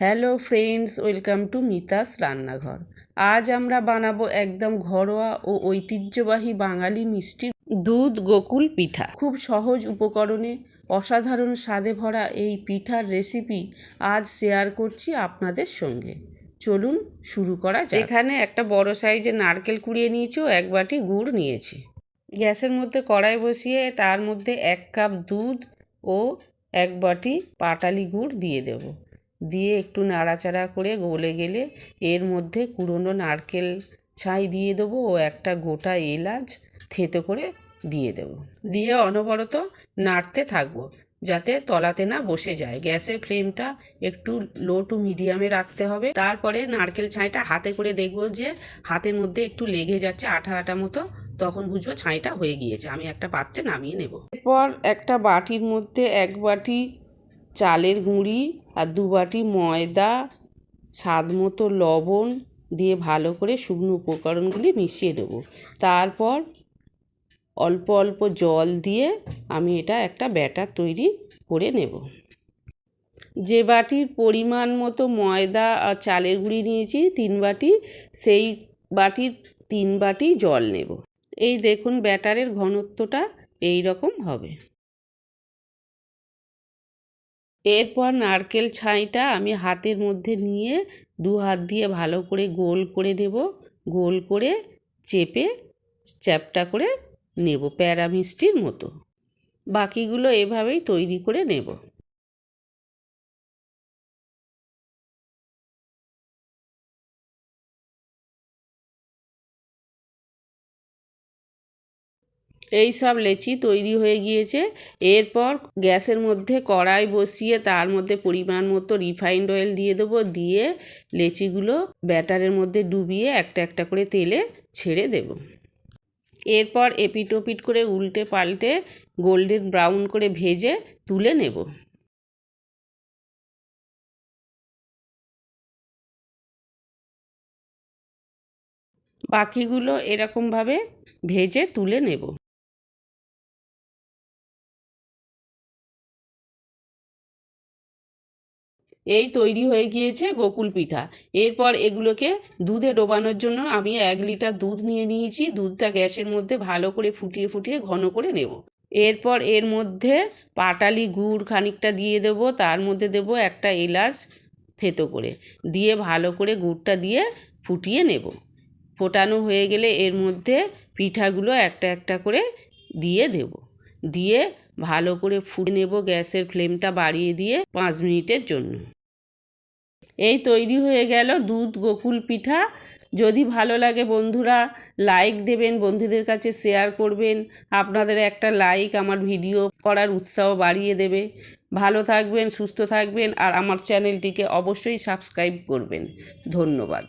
Hello friends welcome to Mita's রান্নাঘর। আজ আমরা বানাবো একদম ঘরোয়া ও ঐতিহ্যবাহী বাঙালি মিষ্টি দুধ গোকুল পিঠা। খুব সহজ উপকরণে অসাধারণ স্বাদে ভরা এই পিঠার রেসিপি আজ শেয়ার করছি আপনাদের সঙ্গে। চলুন শুরু করা যাক। এখানে একটা বড় সাইজের নারকেল কুড়িয়ে নিয়েছি ও এক বাটি গুড় নিয়েছি। গ্যাসের মধ্যে কড়াই বসিয়ে তার মধ্যে এক কাপ দুধ ও এক বাটি পাটালি গুড় দিয়ে দেবো। দিয়ে একটু নাড়াচাড়া করে গলে গেলে এর মধ্যে কুড়োনো নারকেল ছাই দিয়ে দেবো ও একটা গোটা এলাচ থেতো করে দিয়ে দেবো। দিয়ে অনবরত নাড়তে থাকব যাতে তলাতে না বসে যায়। গ্যাসের ফ্লেমটা একটু লো টু মিডিয়ামে রাখতে হবে। তারপরে নারকেল ছাইটা হাতে করে দেখব যে হাতের মধ্যে একটু লেগে যাচ্ছে আঠা আঠা মতো, তখন বুঝব ছাইটা হয়ে গিয়েছে। আমি একটা পাত্রে নামিয়ে নেব। এরপর একটা বাটির মধ্যে এক বাটি চালের গুঁড়ি আর দু বাটি ময়দা, স্বাদ মতো লবণ দিয়ে ভালো করে শুকনো উপকরণগুলি মিশিয়ে দেবো তারপর অল্প অল্প জল দিয়ে আমি এটা একটা ব্যাটার তৈরি করে নেব। যে বাটির পরিমাণ মতো ময়দা আর চালের গুঁড়ি নিয়েছি, তিন বাটি, সেই বাটির তিন বাটি জল নেব। এই দেখুন ব্যাটারের ঘনত্বটা এই রকম হবে। এরপর নারকেল ছাইটা আমি হাতের মধ্যে নিয়ে দু হাত দিয়ে ভালো করে গোল করে নেব। গোল করে চেপে চ্যাপটা করে নেব প্যারামিষ্টির মতো। বাকিগুলো এভাবেই তৈরি করে নেব। এই সব লেচি তৈরি হয়ে গিয়েছে। এরপর গ্যাসের মধ্যে কড়াই বসিয়ে তার মধ্যে পরিমাণ মতো রিফাইন্ড অয়েল দিয়ে দেবো। দিয়ে লেচিগুলো ব্যাটারের মধ্যে ডুবিয়ে একটা একটা করে তেলে ছেড়ে দেব। এরপর এপিট ওপিট করে উল্টে পাল্টে গোল্ডেন ব্রাউন করে ভেজে তুলে নেব। বাকিগুলো এরকমভাবে ভেজে তুলে নেব। এই তৈরি হয়ে গিয়েছে গোকুল পিঠা। এরপর এগুলোকে দুধে ডোবানোর জন্য আমি এক লিটার দুধ নিয়ে নিয়েছি। দুধটা গ্যাসের মধ্যে ভালো করে ফুটিয়ে ফুটিয়ে ঘন করে নেব। এরপর এর মধ্যে পাটালি গুড় খানিকটা দিয়ে দেব। তার মধ্যে দেব একটা এলাচ থেতো করে। দিয়ে ভালো করে গুড়টা দিয়ে ফুটিয়ে নেব। ফোটানো হয়ে গেলে এর মধ্যে পিঠাগুলো একটা একটা করে দিয়ে দেব। দিয়ে ভালো করে ফুটে নেব গ্যাসের ফ্লেমটা বাড়িয়ে দিয়ে পাঁচ মিনিটের জন্য। এই তৈরি হয়ে গেল দুধ গোকুল পিঠা। যদি ভালো লাগে বন্ধুরা লাইক দেবেন, বন্ধুদের কাছে শেয়ার করবেন। আপনাদের একটা লাইক আমার ভিডিও করার উৎসাহ বাড়িয়ে দেবে। ভালো থাকবেন, সুস্থ থাকবেন আর আমার চ্যানেলটিকে অবশ্যই সাবস্ক্রাইব করবেন। ধন্যবাদ।